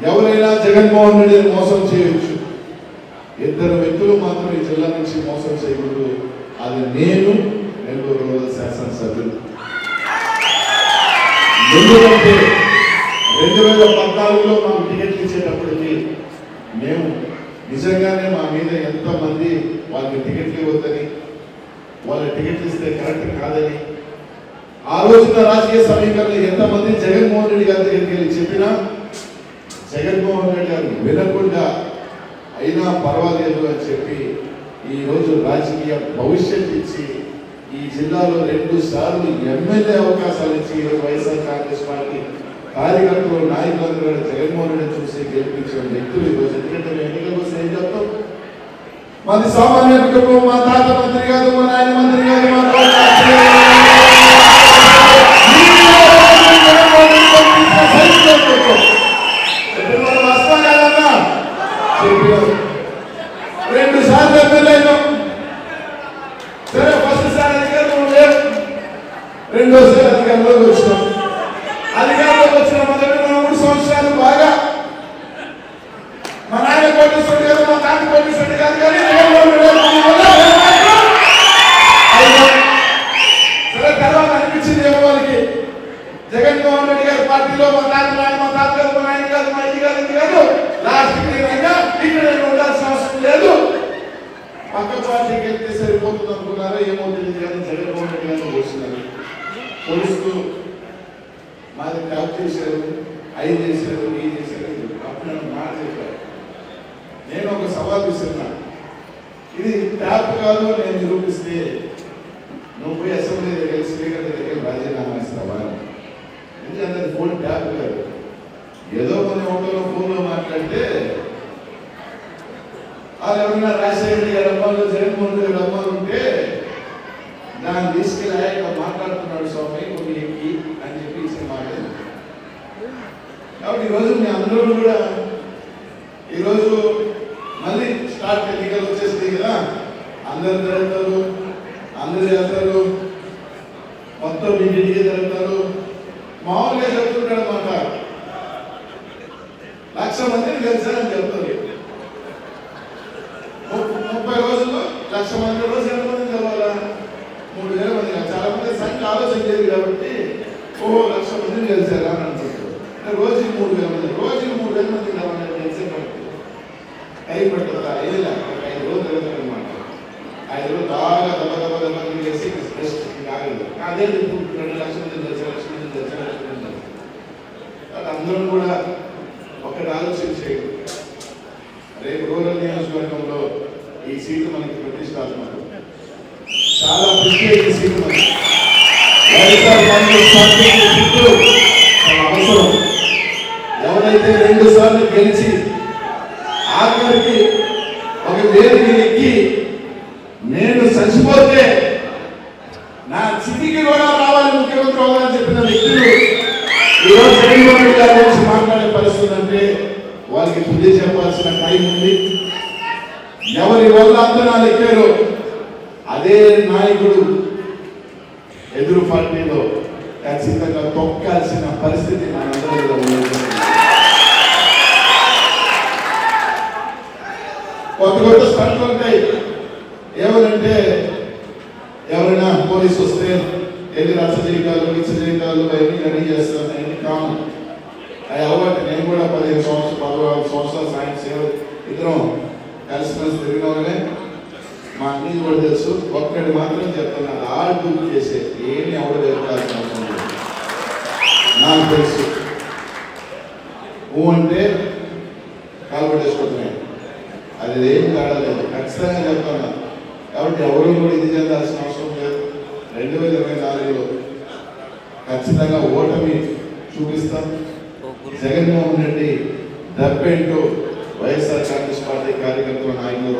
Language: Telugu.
ఎవరైనా జగన్మోహన్ రెడ్డిని మోసం చేయొచ్చు. ఇద్దరు వ్యక్తులు మాత్రం ఈ జిల్లా నుంచి మోసం చేయకూడదు. అది నేను నెల్లూరు రూరల్ శాసనసభ్యులు. ఎందుకంటే రెండు వేల పద్నాలుగులో మాకు టికెట్లు ఇచ్చేటప్పటికి మేము నిజంగానే మా మీద ఎంతమంది వాళ్ళకి టికెట్లు ఇవ్వద్దని వాళ్ళ టికెట్లు ఇస్తే కరెక్ట్ కాదని ఆ రోజున రాజకీయ సమీకరణలు ఎంతమంది జగన్మోహన్ రెడ్డి గారి దగ్గరికి వెళ్ళి చెప్పినా జగన్మోహన్ రెడ్డి గారు వినకుండా అయినా పర్వాలేదు అని చెప్పి ఈ రోజు రాజకీయ భవిష్యత్ ఇచ్చి ఈ జిల్లాలో రెండు సార్లు ఎమ్మెల్యే అవకాశాలు ఇచ్చి వైఎస్ఆర్ కాంగ్రెస్ పార్టీ కార్యకర్తలు నాయకులందరూ జగన్మోహన్ రెడ్డి చూసి గెలిపించిన వ్యక్తులు ఈరోజు ఎందుకంటే మేము ఎన్నికల కోసం ఏం చెప్తాం మాది సామాన్య కుటుంబం మా తాత మంత్రి కాదు మా నాయన మంత్రి కాదు మా రెండు సార్లు ఎమ్మెల్యే అయినాం సరే ఫస్ట్ సార్ అధికారంలో లేవు రెండోసారి అధికారంలోకి వచ్చినాం. అధికారంలోకి వచ్చిన మొదటి మూడు సంవత్సరాలు బాగా మా నాయన కోటేశ్వరుడు కాదు మా తాత కోటేశ్వరుడు కాదు కానీ జగన్మోహన్ రెడ్డి గారు మా వల్ల ఏమాత్రం అయినా. సరే తర్వాత అనిపించింది ఏమో వాళ్ళకి జగన్మోహన్ రెడ్డి గారి నాయన మా తాత మా నాయన కాదు మా ఇంటి ఇంటి కాదు లాస్ట్ అయినా ఇక్కడ నేను ఉండాల్సిన అవసరం లేదు. పక్క పార్టీకి వెళ్తే సరిపోతుంది అనుకున్నారా? ఏమో తెలియదు కానీ జగన్మోహన్ రెడ్డి పోలీసులు మాది కాల్ చేశారు ఐదు చేశారు ఈ చేశారు అప్పుడు నన్ను మాట చెప్పారు. నేను ఒక సవాల్ విసిరినా. ఇది ట్యాప్ కాదు నేను నిరూపిస్తే నువ్వు పోయి అసెంబ్లీ దగ్గర స్పీకర్ దగ్గర రాజీనామా ఇస్తావా ఎందుకంటే ఫోన్ ట్యాప్ కాదు. ఏదో కొన్ని ఒకటో ఫోన్లో మాట్లాడితే వాళ్ళు ఎవరైనా రాజశేఖర డబ్బాలు గారి జగన్మోహన్ రెడ్డి గారి ఉంటే దాన్ని తీసుకెళ్ళి ఆయన మాట్లాడుతున్నాడు స్వామి కొన్ని ఎక్కి అని చెప్పి ఇచ్చిన మాట కాబట్టి ఈరోజు మీ అందరూ కూడా ఈరోజు మళ్ళీ స్టార్ట్ ఎన్నికలు వచ్చేస్తాయి కదా. అందరు జరుగుతారు అందరు చేస్తారు మొత్తం ఇంటింటికి జరుగుతారు మామూలుగా జరుగుతుంటాడు మాట్లాడు లక్ష మందిని గెలిచారని చెప్తారు ముప్పై రోజుల్లో లక్ష మంది రోజు ఎంత మంది చదవాలా మూడు వేల మంది చాలా మంది సంఖ్య ఆలోచన లేదు కాబట్టి ఓ లక్ష మందిని గెలిచారా అని అనుకుంటారు రోజుకి మూడు వేల మంది రోజుకి మూడు వేల మంది కావాలని గెలిచే పడుతుంది టైం పడుతుంది? ఐదు లక్ష ఐదు రోజులు అనమాట ఐదు రోజులు బాగా దెబ్బ దెబ్బ దెబ్బ చేసి బెస్ట్ కాగలదు అదే రెండు లక్షల మంది తెలిసే లక్షల మంది తెలిసే లక్షల మంది అందరం కూడా సీట్లు మనకి బ్రిటిష్ ప్రతిష్టాత్మకం చాలా ప్రత్యేక సీటు మనకి సీట్లు అవసరం. ఎవరైతే రెండు సార్లు గెలిచి ఆఖరికి ఒక వేదిక ఎక్కి నేను చచ్చిపోతే నా చితికి కూడా రావాలి ముఖ్యమంత్రి అవ్వాలని చెప్పిన వ్యక్తులు ఈరోజు జగన్మోహన్ గారి గురించి మాట్లాడే పరిస్థితి అంటే వాళ్ళకి బుద్ధి చెప్పాల్సిన టైం ఉంది. ఎవరి వల్ల అంతనాలు ఎక్కారో అదే నాయకుడు ఎదురు పార్టీలో ఖచ్చితంగా తొక్కాల్సిన పరిస్థితి మనందరిలో కొత్త కొత్త స్టంట్లు ఉంటాయి. ఏమనంటే ఎవరైనా పోలీసు వస్తే ఎన్ని రచ్చ జీవితాలు నిత్య జీవితాలు అవన్నీ రెడీ చేస్తాను అవన్నీ కాను. అవి అలవాటు. నేను కూడా పదిహేను సంవత్సరాలు పదహారు సంవత్సరాలు సాయం సేవ ఇద్దరం కలిసి కలిసి తిరిగిన వాళ్ళే మా అన్నీ కూడా తెలుసు. ఒక్కటి మాత్రం చెప్తున్నాను ఆడు బుక్ చేసే ఏమి ఎవరు వెళ్తాల్సిన అవసరం లేదు. నాకు తెలుసు. ఊ అంటే కాల్పడేసుకుంటున్నాయి అది ఏం కాడలేదు. ఖచ్చితంగా చెప్తాను కాబట్టి ఎవరు కూడా ఇది చెందాల్సిన అవసరం లేదు. రెండు వేల ఇరవై నాలుగులో ఖచ్చితంగా ఓటమి చూపిస్తాం. జగన్మోహన్ రెడ్డి దప్పేంటో వైఎస్ఆర్ కాంగ్రెస్ పార్టీ కార్యకర్తల నాయకులు